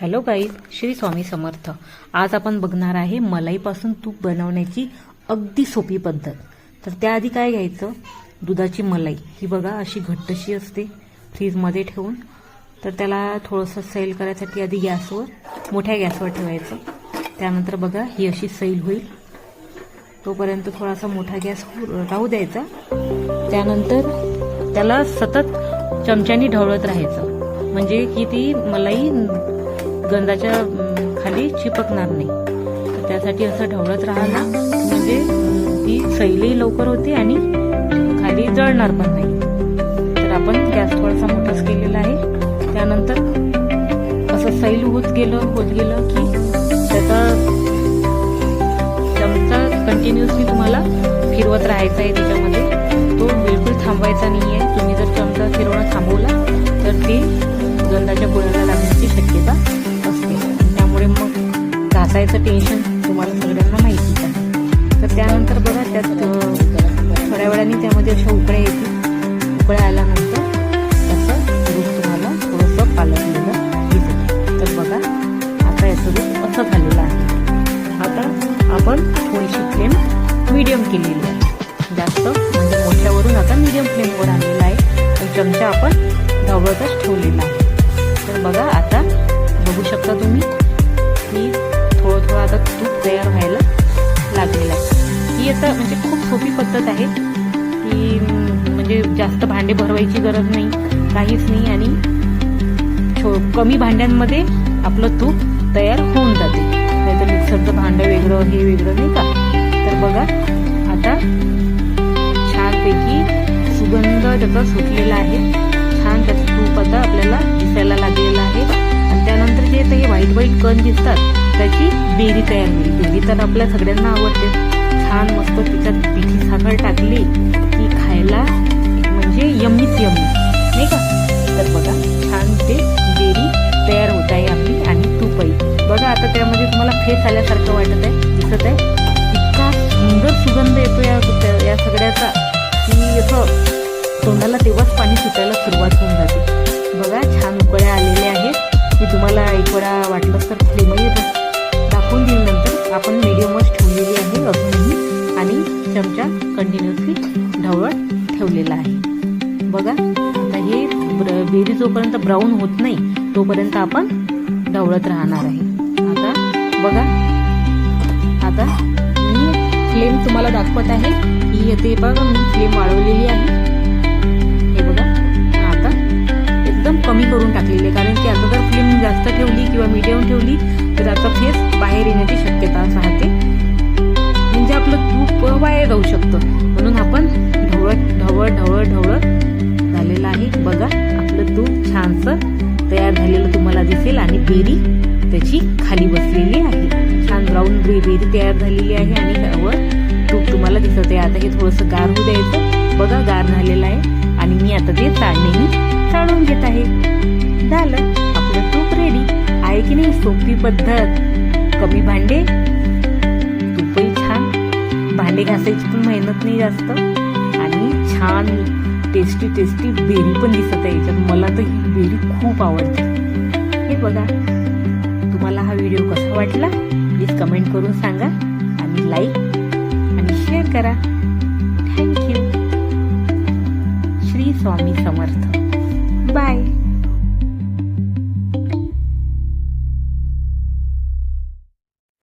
Hello guys Shri Swami Samarth. आज आपण बघणार आहे मलाईपासून तूप बनवण्याची अगदी सोपी पद्धत. तर त्याआधी काय घ्यायचं? दुधाची मलाई. ही बघा अशी घट्टशी असते फ्रीजमध्ये ठेवून. तर त्याला थोडंसं सैल करायसाठी आधी गॅसवर मोठ्या गॅसवर ठेवायचं. त्यानंतर बघा ही अशी सैल होईल. तोपर्यंत थोडासा मोठा गॅस राहू द्यायचा. त्यानंतर त्याला सतत चमच्यानी ढवळत राहायचं. म्हणजे की ती मलाई गंधाच्या खाली चिपकणार नाही. तर त्यासाठी असं ढवळत राहणार म्हणजे ती सैलही लवकर होते आणि खाली जळणार पण नाही. तर आपण गॅस थोडासा मोठाच केलेला आहे. त्यानंतर असं सैल होत गेलं होत गेलं की त्याचा चमचा कंटिन्युअसली तुम्हाला फिरवत राहायचा आहे त्याच्यामध्ये. तो बिलकुल थांबवायचा नाही आहे तुम्ही मग टेन्शन तुम्हाला सगळ्यांना माहितीच आहे. तर त्यानंतर बघा त्यात थोड्या वेळाने त्यामध्ये अशा उकळ्या येतील. उकळ्या आल्यानंतर त्याचं दूध तुम्हाला थोडंसं पालटलेलं दिसेल. तर बघा आता याचं दूध असं झालेलं आहे. आता आपण थोडीशी फ्लेम मिडियम केलेली आहे. जास्त म्हणजे मोठ्यावरून आता मीडियम फ्लेमवर आणलेला आहे. आणि चमचा आपण ढवळतच ठेवलेला आहे. तर बघा आता बघू शकता तुम्ही की थोडं थोडं आता तूप तयार व्हायला लागलेलं आहे. ही आता म्हणजे खूप सोपी पद्धत आहे. की म्हणजे जास्त भांडे भरवायची गरज नाही काहीच नाही आणि छो कमी भांड्यांमध्ये आपलं तूप तयार होऊन जाते. नाहीतर मिक्सरचं भांडं वेगळं हे वेगळं नाही का? तर बघा आता छानपैकी सुगंध त्याचा सुटलेला आहे. छान त्याचं तूप आता आपल्याला दिसायला लागलेलं आहे. आणि त्यानंतर जे ते व्हाईट व्हाईट कण दिसतात त्याची बेरी तयार होईल. बेरी तर आपल्या सगळ्यांना आवडते. छान मस्त तिच्यात पिठी साखर टाकली की खायला म्हणजे यम्मीच यम्मी. नाही का? तर बघा छान ते बेरी तयार होत आहे आपली आणि तूपही बघा आता त्यामध्ये तुम्हाला फेस आल्यासारखं वाटत आहे दिसत आहे. इतका सुंदर सुगंध येतो या या सगळ्याचा. की असं तोंडाला तेव्हाच पाणी सुटायला सुरुवात होऊन जाते. बघा छान उकळ्या आलेल्या आहेत. की तुम्हाला एक वेळा वाटलं तर फ्लेमही येतं. आपण मिडियमच ठेवलेली आहे अजूनही. आणि चमचा कंटिन्युअसली ढवळत ठेवलेला आहे. बघा आता हे ब्र- बेरी जोपर्यंत ब्राऊन होत नाही तोपर्यंत आपण ढवळत राहणार आहे. आता बघा आता मी फ्लेम तुम्हाला दाखवत आहे. ही येते बघा मी फ्लेम वाढवलेली आहे. तर फेस बाहेर येण्याची शक्यता राहते म्हणजे आपलं तूप वाया जाऊ शकतं. म्हणून आपण ढवळत ढवळ ढवळ ढवळत झालेलं आहे. बघा आपलं तूप छानसं तयार झालेलं तुम्हाला दिसेल आणि बेरी त्याची खाली बसलेली आहे. छान ब्राऊन बे बेरी तयार झालेली आहे आणि त्यावर तूप तुम्हाला दिसत. आहे आता हे थोडंसं गार होऊ द्यायचं. बघा गार झालेलं आहे. आणि मी आता ते चाळणीने चाळून घेत आहे. झालं. की नाही सोपी पद्धत. कमी भांडे तुपही छान. भांडे घासायची पण मेहनत नाही जास्त. आणि छान टेस्टी टेस्टी बेरी पण दिसत आहे याच्यात. मला तर ही बेरी खूप आवडते. हे बघा तुम्हाला हा व्हिडिओ कसा वाटला? प्लीज कमेंट करून सांगा. आणि लाईक आणि शेअर करा. Thank you Shri Swami Samarth. Bye